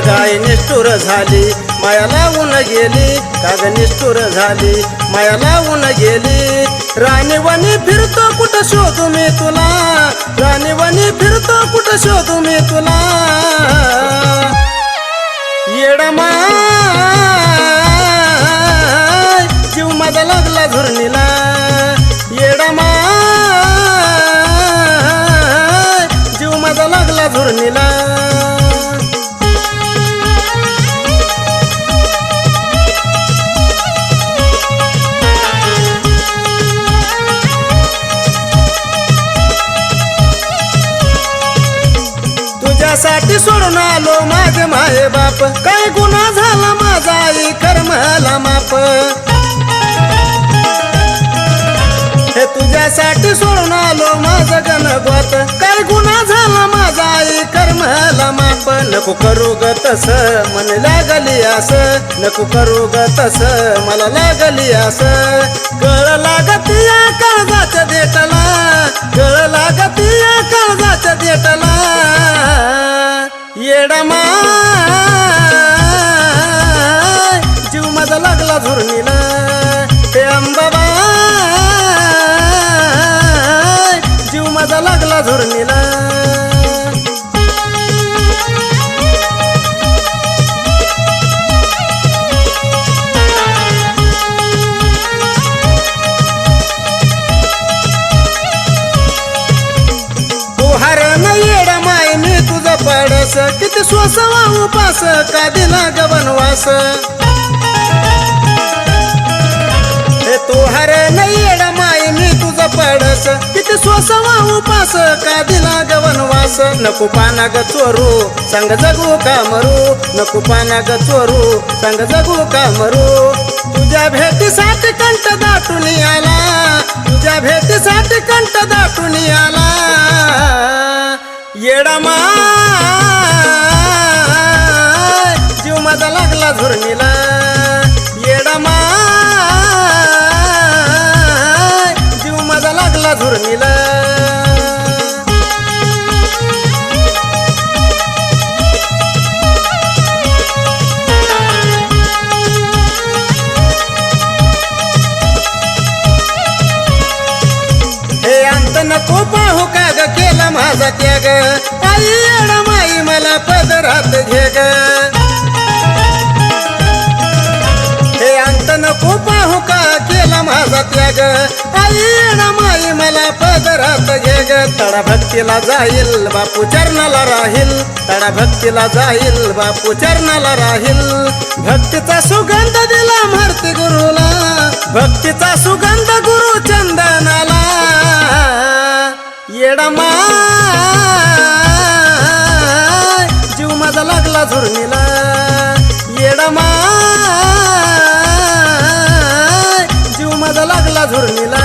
गाय निष्ठुर झाली माया लावून गेली. काग निष्ठुर झाली माया लावून गेली. राणीवाणी फिरतो कुठं शोधू मी तुला? राणीवाणी फिरतो कुठं शोधू मी तुला? येडमा जीव माझा लागला झुरणीला. येडमा जीव माझा लागला झुरणीला. तुझ्यासाठी सोडून आलो माझे माये बाप. काय गुन्हा झाला माझा? आई कर्माला माप. हे तुझ्यासाठी सोडून आलो माझं गणगोत काय गुन्हा झाला माझा? आई कर्माला माप. नको करू ग तस मन लागली अस. नको करू ग तस मला लागली अस. कळ लागत या देतला देटला. कळ लागत या देटला. येडमा जीव माझा लागला झुरणीला ते अंबाबा जीव माझा लागला झुरणीला तुझं किती स्वसवा उपास का दिला गवनवास हे तू हरण येड माय मी तुझं पडस. किती स्वसवा उपास का दिला गवनवास नको पाना ग चोरू सांग जगू का मरू? नको पाना ग चोरू सांग जगू का मरू? तुझ्या भेटीसाठी कंठ दाटून आला तुझ्या भेटीसाठी कंठ दाटून आला येडा मा माझा झुरमिला येडामा जीव माझा लागला झुरमिला. हे नको पाहू का ग केला माझा त्याग. आई माई मला पदरात घे. केला माझा त्याग आई येड माई मला पदरात घे ग तडा भक्तीला जाईल बापू चरणाला राहील. तडा भक्तीला जाईल बापू चरणाला राहील. भक्तीचा सुगंध दिला मारती गुरुला. भक्तीचा सुगंध गुरु चंदनाला. येडमा जीव माझा लागला झुरणीला. येडमा जीव